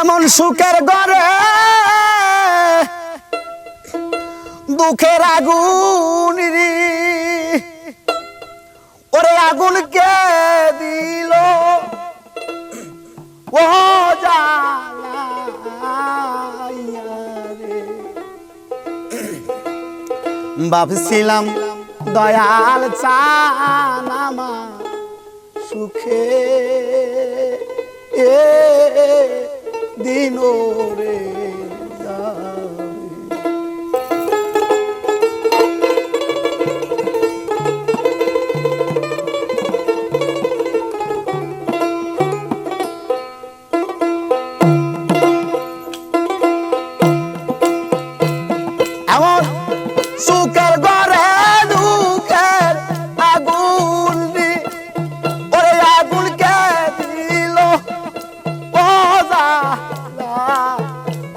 এমন সুখের ঘরে দুঃখের আগুন ওরে আগুন কে দিল? ও ভাবছিলাম দয়াল চান আমার সুখে। এ দিন রে।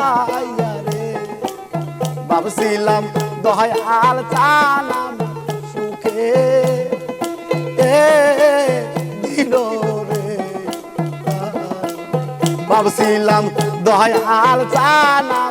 জালাইয়া রে। ভাবছিলাম দয়াল চালাম সুখে এ দিল রে ভাবছিলাম হাল চালাম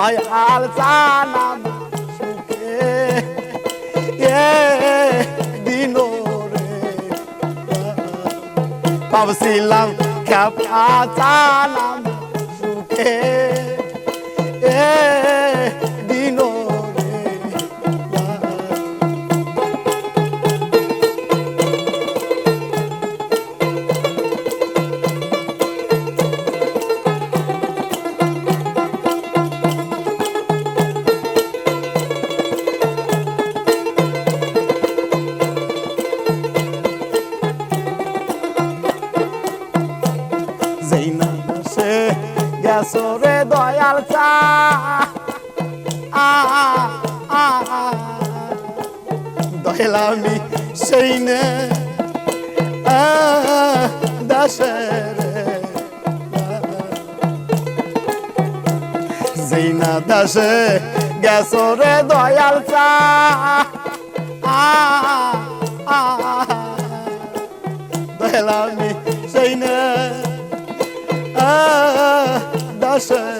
দয়াল জানাম সুখে। এ দিন রে। ভাবছিলাম খেপা জানাম সুখে। এ দয়াল আমি সেই নে আ, দাসে রে যেই না দাসে গেছো দয়াল চা। আ, আ, আ, দয়াল আমি সেই নে দাসের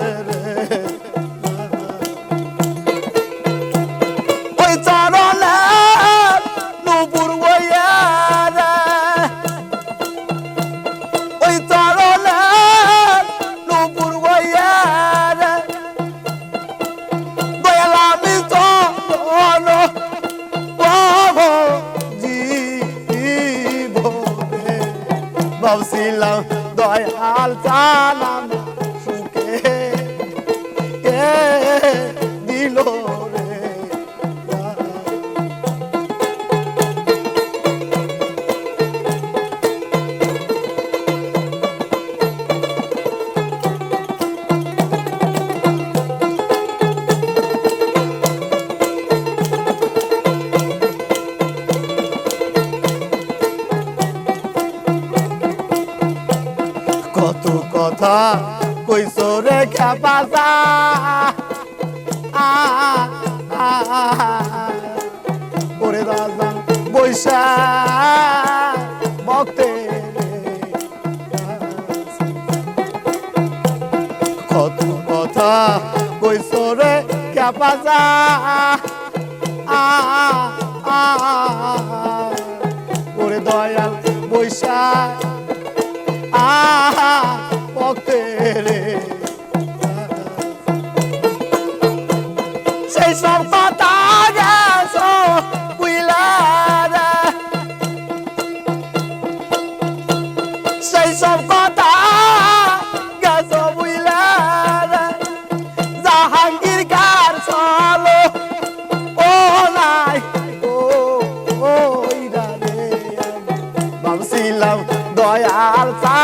দয়াল কথা কইছো রে খেপাসা ওরে রাজান বৈশা ভক্তে কত কথা কইছো রে খেপাসা ওরে দয়াল বৈশা salsa.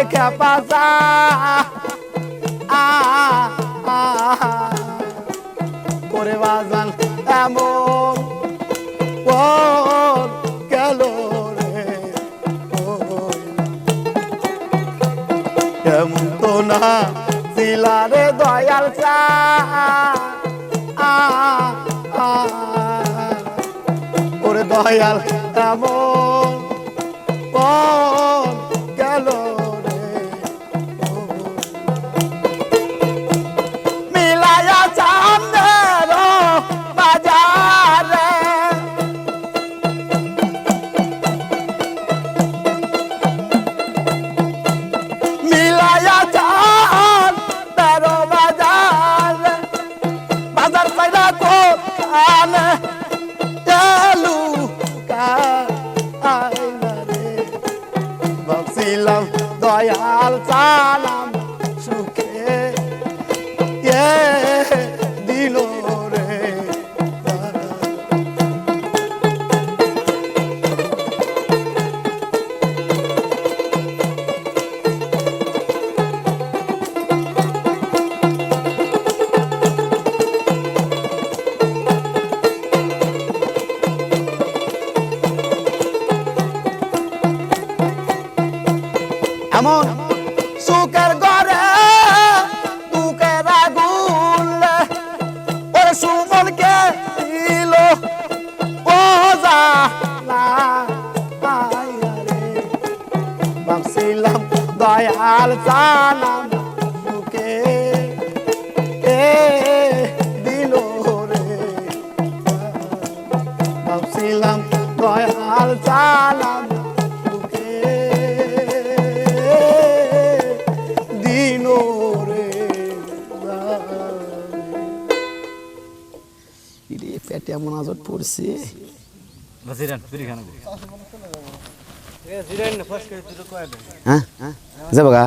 রেখা পাশা করে বাজান, এমন গেল রে। কেমন তো না শিলা রে দয়াল চা ওরে দয়াল, এমন ভাবছিলাম দয়াল চালাম সুখে। এ এমন সুখের ঘরে দুঃখের আগুন ওরে সুমনকে দিল? রে। ভাবছিলাম দয়াল জানাম সুখে এ দিল রে। ভাবছিলাম দয়াল জানাম এমন আজট পড়ছে। জিরান হ্যাঁ? যাব গা।